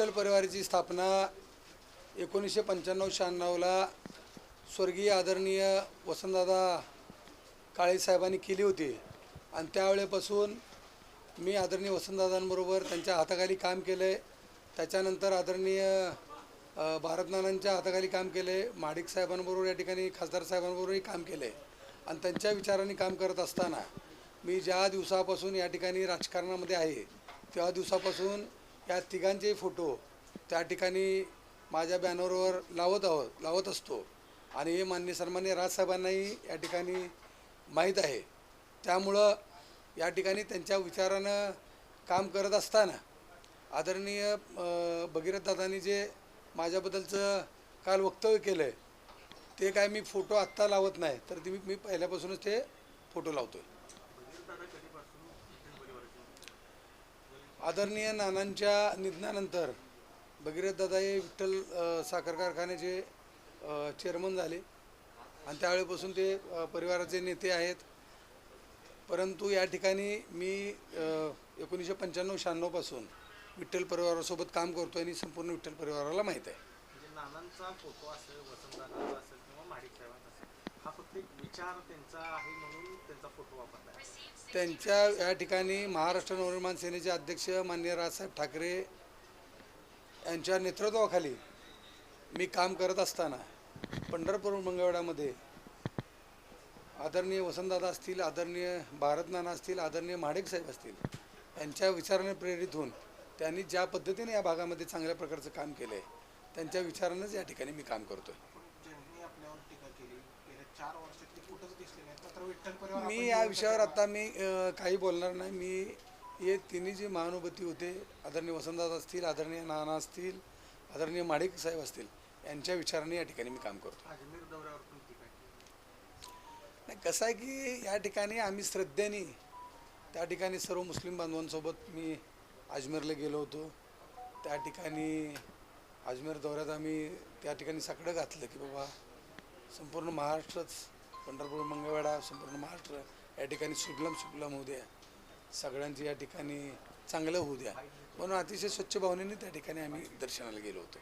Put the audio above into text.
विठ्ठल परिवाराची स्थापना एकोणीसशे पंच्याण्णव शहाण्णवला स्वर्गीय आदरणीय वसंतदादा काळे साहेबांनी केली होती. आणि त्यावेळेपासून मी आदरणीय वसंतदादांबरोबर त्यांच्या हाताखाली काम केलं. आहे त्याच्यानंतर आदरणीय भारतनानांच्या हाताखाली काम केले. आहे माडिक साहेबांबरोबर या ठिकाणी खासदार साहेबांबरोबरही काम केले. आणि त्यांच्या विचारांनी काम करत असताना मी ज्या दिवसापासून या ठिकाणी राजकारणामध्ये आहे त्या दिवसापासून या तिघांचे फोटो त्या ठिकाणी माझ्या बॅनरवर लावत आहोत लावत असतो. आणि हे मान्य सन्मान्य राजसाहेबांनाही या ठिकाणी माहीत आहे. त्यामुळं या ठिकाणी त्यांच्या विचारानं काम करत असताना आदरणीय भगीरथदादांनी जे माझ्याबद्दलचं काल वक्तव्य केलं आहे ते काय मी फोटो आत्ता लावत नाही तर ती मी मी पहिल्यापासूनच ते फोटो लावतो आदरणीय नानांच्या निधनानंतर भगीरथ दादाई हे विठ्ठल साखर कारखान्याचे चेअरमन झाले. आणि त्यावेळेपासून ते परिवाराचे नेते आहेत. परंतु या ठिकाणी मी एकोणीसशे पंच्याण्णव शहाण्णवपासून विठ्ठल परिवारासोबत काम करतो आणि संपूर्ण विठ्ठल परिवाराला माहीत आहे. म्हणजे नानांचा फोटो असेल वसंत असेल किंवा साहेबांचा असेल. त्यांच्या या ठिकाणी महाराष्ट्र नवनिर्माण सेनेचे अध्यक्ष मान्य राजसाहेब ठाकरे यांच्या नेतृत्वाखाली मी काम करत असताना पंढरपूर मंगळवेढामध्ये आदरणीय वसंतदादा असतील आदरणीय भारतनाना असतील आदरणीय महाडिक साहेब असतील यांच्या विचाराने प्रेरित होऊन त्यांनी ज्या पद्धतीने या भागामध्ये चांगल्या प्रकारचं काम केलं आहे त्यांच्या विचारानंच या ठिकाणी मी काम करतो ज्यांनी आपल्यावर टीका केली गेल्या चार वर्षात ते कुठंच दिसले नाही मात्र विठ्ठल परिवार मी या विषयावर आता मी अ, काही बोलणार नाही. मी हे तिन्ही जे महानुभूती होते आदरणीय वसंतदादा असतील आदरणीय नाना असतील आदरणीय माडिक साहेब असतील यांच्या विचाराने या ठिकाणी मी काम करतो. अजमेर दौऱ्यावर पण टीका केली नाही कसं आहे की या ठिकाणी आम्ही श्रद्धेने त्या ठिकाणी सर्व मुस्लिम बांधवांसोबत मी अजमेरला गेलो होतो. त्या ठिकाणी अजमेर दौऱ्यात आम्ही त्या ठिकाणी सकडं घातलं की बाबा संपूर्ण महाराष्ट्रच पंढरपूर मंगळवेढा संपूर्ण महाराष्ट्र या ठिकाणी सुगलम सुगलम होऊ द्या. सगळ्यांची या ठिकाणी चांगलं होऊ द्या. म्हणून अतिशय स्वच्छ भावनेने त्या ठिकाणी आम्ही दर्शनाला गेलो होतो.